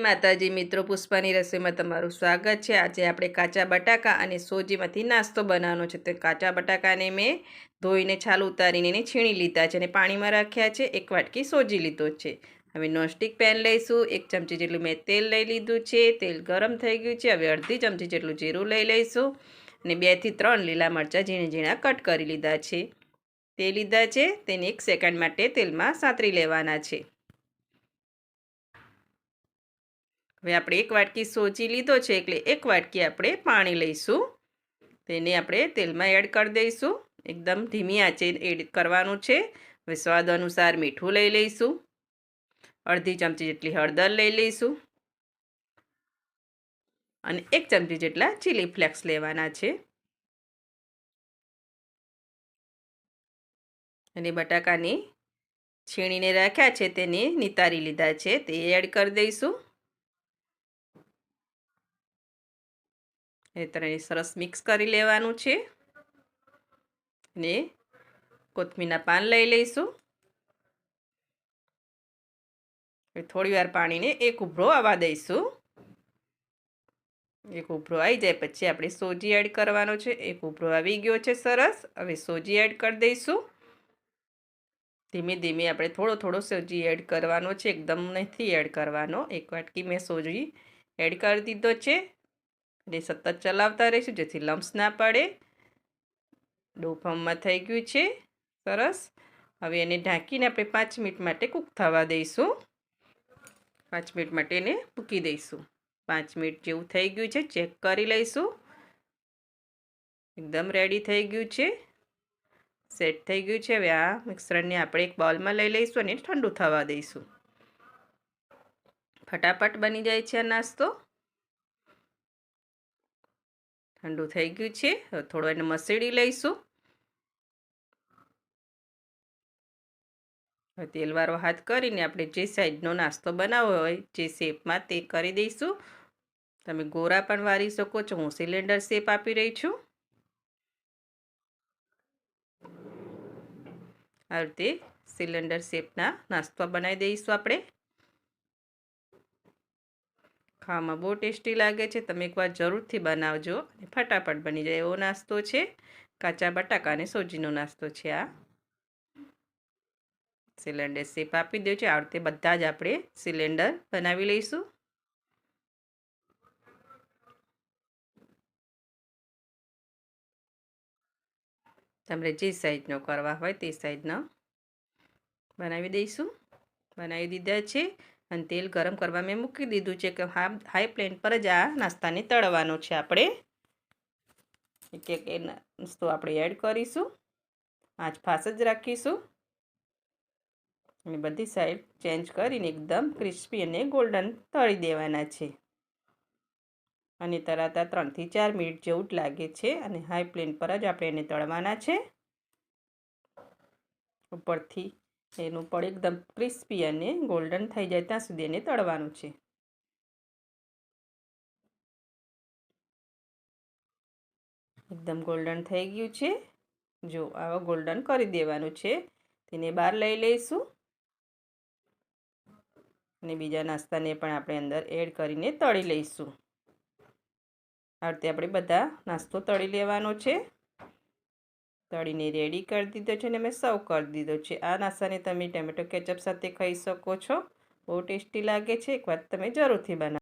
માતાજી, મિત્રો. પુષ્પાની રસોઈમાં તમારું સ્વાગત છે. આજે આપણે કાચા બટાકા અને સોજીમાંથી નાસ્તો બનાવવાનો છે. તો કાચા બટાકાને મેં ધોઈને છાલ ઉતારીને એને છીણી લીધા છે અને પાણીમાં રાખ્યા છે. એક વાટકી સોજી લીધો છે. હવે નોનસ્ટિક પેન લઈશું. એક ચમચી જેટલું મેં તેલ લઈ લીધું છે. તેલ ગરમ થઈ ગયું છે. હવે અડધી ચમચી જેટલું જીરું લઈ લઈશું અને બેથી ત્રણ લીલા મરચાં ઝીણા ઝીણા કટ કરી લીધા છે. તે લીધા છે. તેને એક સેકન્ડ માટે તેલમાં સાતરી લેવાના છે. હવે આપણે એક વાટકી સોજી લીધો છે એટલે એક વાટકી આપણે પાણી લઈશું. તેને આપણે તેલમાં એડ કરી દઈશું. એકદમ ધીમી આંચે એડ કરવાનું છે. હવે સ્વાદ અનુસાર મીઠું લઈ લઈશું. અડધી ચમચી જેટલી હળદર લઈ લઈશું. અને એક ચમચી જેટલા ચીલી ફ્લેક્સ લેવાના છે. અને બટાકાની છીણીને રાખ્યા છે તેને નિતારી લીધા છે. તે એડ કરી દઈશું. એ ત્રણે સરસ મિક્સ કરી લેવાનું છે. ને કોથમીરના પાન લઈ લઈશું. થોડી વાર પાણીને એક ઉભરો આવવા દઈશું. એક ઉભરો આવી જાય, પછી આપણે સોજી એડ કરવાનો છે. એક ઉભરો આવી ગયો છે સરસ. હવે સોજી એડ કરી દઈશું. ધીમે ધીમે આપણે થોડો થોડો સોજી એડ કરવાનો છે. એકદમ નથી એડ કરવાનો. એક વાટકી મેં સોજી એડ કરી દીધો છે. એટલે સતત ચલાવતા રહીશું, જેથી લમ્સ ના પડે. ડોફામમાં થઈ ગયું છે. સરસ. હવે એને ઢાંકીને આપણે પાંચ મિનિટ માટે કૂક થવા દઈશું. પાંચ મિનિટ માટે એને મૂકી દઈશું. પાંચ મિનિટ જેવું થઈ ગયું છે, ચેક કરી લઈશું. એકદમ રેડી થઈ ગયું છે. સેટ થઈ ગયું છે. હવે આ મિક્સરને આપણે એક બોલમાં લઈ લઈશું અને ઠંડુ થવા દઈશું. ફટાફટ બની જાય છે આ નાસ્તો. ઠંડુ થઈ ગયું છે. થોડો એને મસેડી લઈશું. તેલવાળો હાથ કરીને આપણે જે સાઈડનો નાસ્તો બનાવવો હોય, જે શેપમાં તે કરી દઈશું. તમે ગોરા પણ વારી શકો છો. હું સિલિન્ડર શેપ આપી રહી છું. આ રીતે સિલિન્ડર શેપના નાસ્તો બનાવી દઈશું આપણે. ખાવામાં બહુ ટેસ્ટી લાગે છે. તમે એકવાર જરૂરથી બનાવજો. અને ફટાફટ બની જાય એવો નાસ્તો છે. કાચા બટાકા અને સોજીનો નાસ્તો છે આ. સિલિન્ડર શેપ આપી દો છે. આ રીતે બધા જ આપણે સિલિન્ડર બનાવી લઈશું. તમારે જે સાઈઝનો કરવા હોય તે સાઈઝનો બનાવી દઈશું. બનાવી દીધા છે. અને તેલ ગરમ કરવા મેં મૂકી દીધું છે કે હા, હાઈ ફ્લેમ પર જ આ નાસ્તાને તળવાનો છે આપણે. એક એક એ નાસ્તો આપણે એડ કરીશું. આંચ ફાસ જ રાખીશું. અને બધી સાઈડ ચેન્જ કરીને એકદમ ક્રિસ્પી અને ગોલ્ડન તળી દેવાના છે. અને તળાતા ત્રણથી ચાર મિનિટ જેવું જ લાગે છે અને હાઈ ફ્લેમ પર જ આપણે એને તળવાના છે. ઉપરથી એનું પણ એકદમ ક્રિસ્પી અને ગોલ્ડન થઈ જાય ત્યાં સુધી એને તળવાનું છે. એકદમ ગોલ્ડન થઈ ગયું છે. જો આવો ગોલ્ડન કરી દેવાનું છે. તેને બહાર લઈ લઈશું. અને બીજા નાસ્તાને પણ આપણે અંદર એડ કરીને તળી લઈશું. આ રીતે આપણે બધા નાસ્તો તળી લેવાનો છે. તળીને રેડી કરી દીધો છે અને મેં સર્વ કરી દીધો છે. આ નાસ્તાને તમે ટમેટો કેચઅપ સાથે ખાઈ શકો છો. બહુ ટેસ્ટી લાગે છે. એકવાર તમે જરૂરથી બનાવો.